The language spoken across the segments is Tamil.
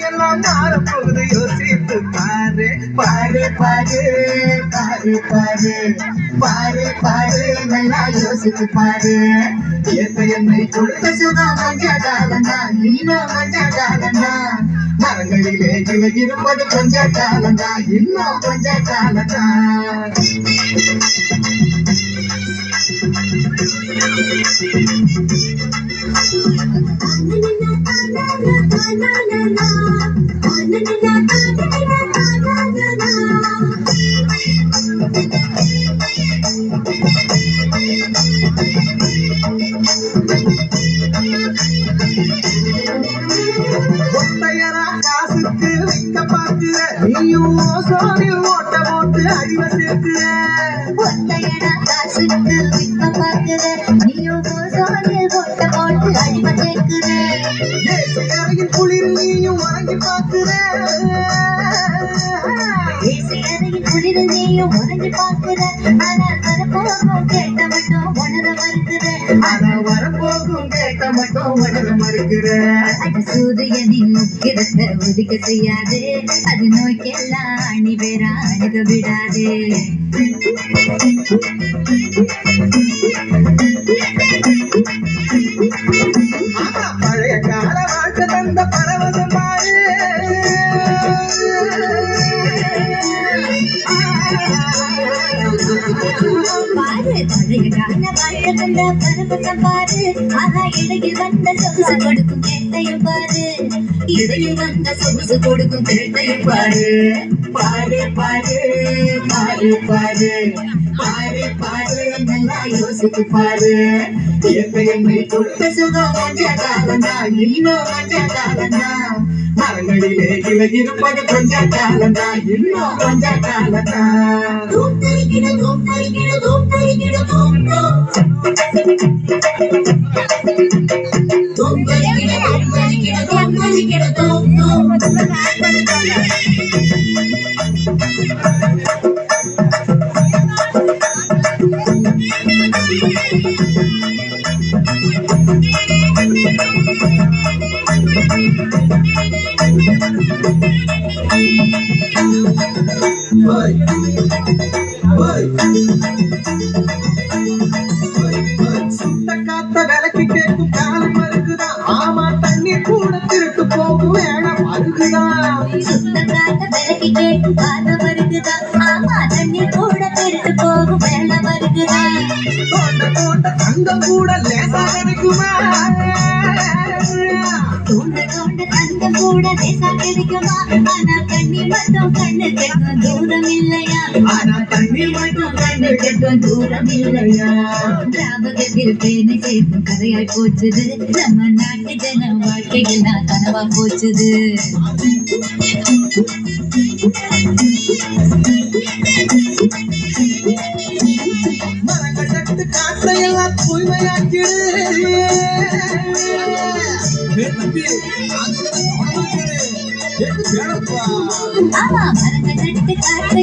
எல்லாம் மாறப்போகுது யோசித்து பாரு பாரு பாரு பாரு பாரு. பாரு பாரு நல்லா யோசித்து பாரு. இயற்கை என்னை கொடுத்த சுதா மஞ்ச நீனா இன்னும் மரங்களிலே கிளை இருப்பது கொஞ்ச காலந்தா இன்னும் கொஞ்ச காலந்தா நீயும் சோனில் ஓட்ட போட்டு அழிவ ஒத்தையடா காசுக்கு விற்க பார்க்கிற. குளிர் நீயும் உறங்கி பார்க்கிற. குளிரில் நீயும் உறங்கி பார்க்கிற. வரப்போகும் கேட்ட மட்டும் உணர மறுக்கிற. ஆனா வரப்போகும் கேட்ட மட்டும் உணர மறுக்கிற. அது சூரியனின் முக்கிரத்தை ஒதுக்க செய்யாது. அது நோய்க்கெல்லாம் அணி பேர அணுக விடாது. ஆமா, பாரு பழைய கால வாழ்க்கை தந்த பரவசம் பாரு ஆனா இடையில் வந்த சொகுசு கொடுக்கும் கேட்டையும் பாரு இடையில் வந்த சொகுசு கொடுக்கும் கேட்டையும் பாரு பாரு பாரு பாரு பாரு பாரு பாரு நல்லா யோசித்து பாரு இயற்கை கொடுத்த சுகம் மஞ்ச காலந்தா இன்னும் மஞ்ச காலந்தா மரங்களிலே இலை இருப்பது கொஞ்ச காலந்தா இன்னும் கொஞ்ச காலந்தா தூம் தரிக்கிட சுத்த காத்த விலைக்கு கேட்கும் காலம் இருக்குதான் ஆமா தண்ணீர் கூட திருட்டு போகும் வேണം அருகுதான் சுத்த காத்த விலக்கி கேட்டு காத வருகுதா ஆமா தண்ணி கூட திருட்டு போகும் வெள்ள வருகுதா தோண்ட தோண்ட தங்கம் கூட லேசா கிடைக்குமா தோண்ட தோண்ட தங்கம் கூட லேசா ஆனா கண்ணி மட்டும் கண்ணு கெட்டும் தூரம் இல்லையா ஆனா மட்டும் கண்ணு கெட்டும் தூரம் இல்லையா ஞாபகத்தில் சேர்க்கும் கதையாய் போச்சுது நம்ம நாட்டு ஜன வாழ்க்கையில் நான் கனவா போச்சுது காசையெல்லாம் தூய்மையாக்கிடு. காற்றையெல்லாம் ஆமா மரங்கள் நட்டு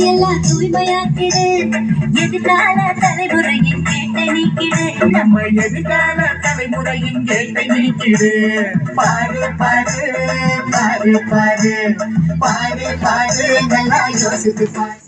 எல்லாம் தூய்மையாக்கிடு. எதிர்கால தலைமுறையின் கேட்டை நீக்கிடு. நம்ம எதிர்கால தலைமுறையின் கேட்டை நீக்கிடு. பாரு பாரு பாரு பாரு பாரு பாரு நல்லா யோசித்து பாரு